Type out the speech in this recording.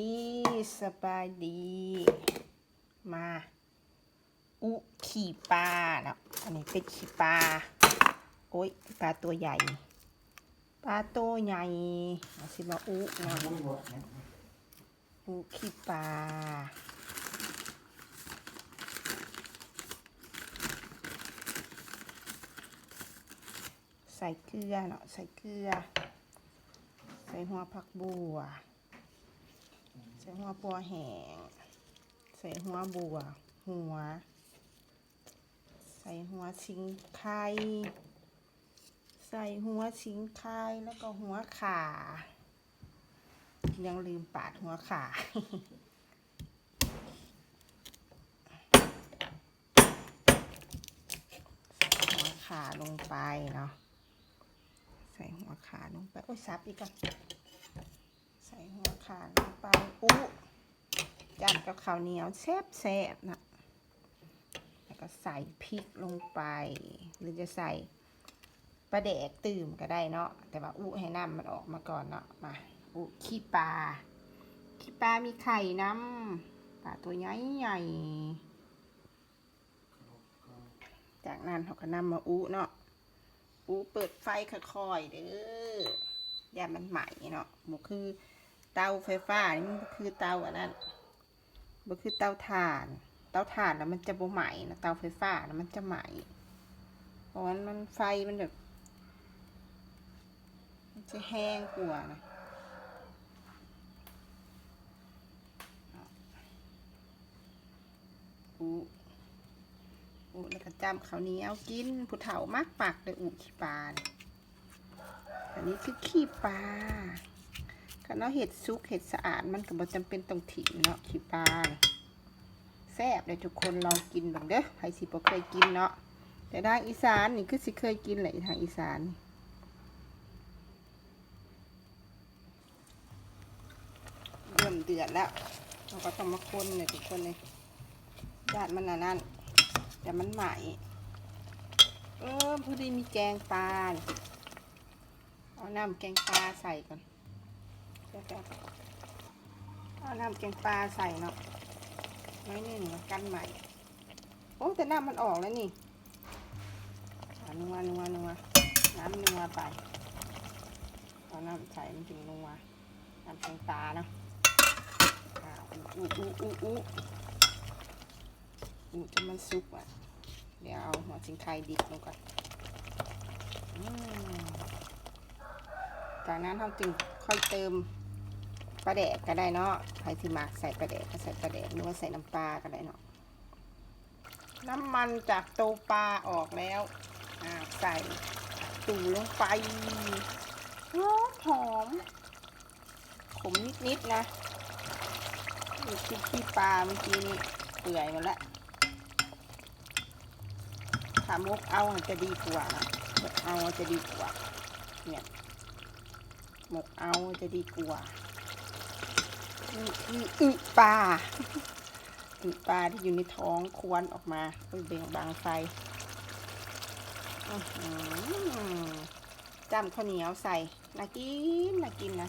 ดีสบายดี มา อุขีปลาแล้วอันนี้เป็นขี่ปลา โอ้ยปลาตัวใหญ่ ปลาตัวใหญ่มาสิมาอุมาอุขีปลาใส่เกลือเนาะใส่เกลือ ใส่หัวผักบัว ใส่หัวปัวแห้งใส่หัวบัว หัว ใส่หัวชิงไข่ใส่หัวชิงไข่แล้วก็หัวขายังลืมปาดหัวขาหัวขาลงไปเนาะใส่หัวขาลงไป โอ้ยซับอีกกันใส่ หัวขาลงไปอู้จัดกับข้าวเหนียวแซ่บๆนะแล้วก็ใส่พริกลงไป หรือจะใส่ปลาแดกตื่มก็ได้เนาะแต่ว่าอู้ให้น้ำมันออกมาก่อนเนาะมาอู้ขี้ปลาขี้ปลามีไข่น้ำปลาตัวใหญ่ใหญ่ๆจากนั้นเขาก็นำมาอู้เนาะอูเปิดไฟค่อยๆเด้ออย่ามันไหมเนาะบ่คือ เตาไฟฟ้านี่มันคือเตาอันนั้นบ่คือเตาถ่าน เตาถ่านแล้วมันจะบ่ไหมนะเตาไฟฟ้านะมันจะไหมเพราะว่ามันไฟมันแบบมันจะแห้งกว่านะอูอูแล้วก็จำข้าเหนียวกินผู้เฒ่ามากปักเลยอูขี้ปลานอันนี้คือขี้ปลา คันเนาะเห็ดซุกเห็ดสะอาดมันก็บ่จำเป็นต้องถิ่มเนาะขี้ปลาแซ่บเลยทุกคนลองกินบ้างเด้อใครสิบ่เคยกินเนาะแต่ทางอีสานนี่คือสิเคยกินแหละทางอีสานเริ่มเดือดแล้วเราก็ต้องมาคนเลยทุกคนเลยญาติมันอันนั่นแต่มันใหม่เออพอดีมีแกงปลาเอาน้ำแกงปลาใส่ก่อน จะเอาน้ำแกงปลาใส่เนาะน้อยหนึ่งกันใหม่ โอ้แต่น้ำมันออกแล้วนี่นัวนัวนัวน้ำนัวไปเอาน้ำใส่มันถึงนัวน้ำแกงปลาเนาะอ่าอู้อู้อู้อู้อู้จนมันสุกอะ เดี๋ยวเอาหัวชิงไคดิบลงก่อนจากนั้นเราจึงค่อยเติม ปลาแดกก็ได้เนาะใครที่มาใส่ปลาแดกก็ใส่ปลาแดกหรือว่าใส่น้ำปลาก็ได้เนาะน้ำมันจากโตปลาออกแล้วใส่ตู่ลงไปหอมหอมขมนิดๆนะนี่คือขี้ปลาเมื่อกี้นี่เปื่อยหมดล้วถ้ามกเอาจะดีกว่านะมกเอาจะดีกว่าเนี่ยหมกเอาจะดีกว่า ออึปลาอึปลาที่อยู่ในท้องควนออกมาไปเบ่งบางไฟจ้ำข้าวเหนียวใส่น่ากินน่ากินนะ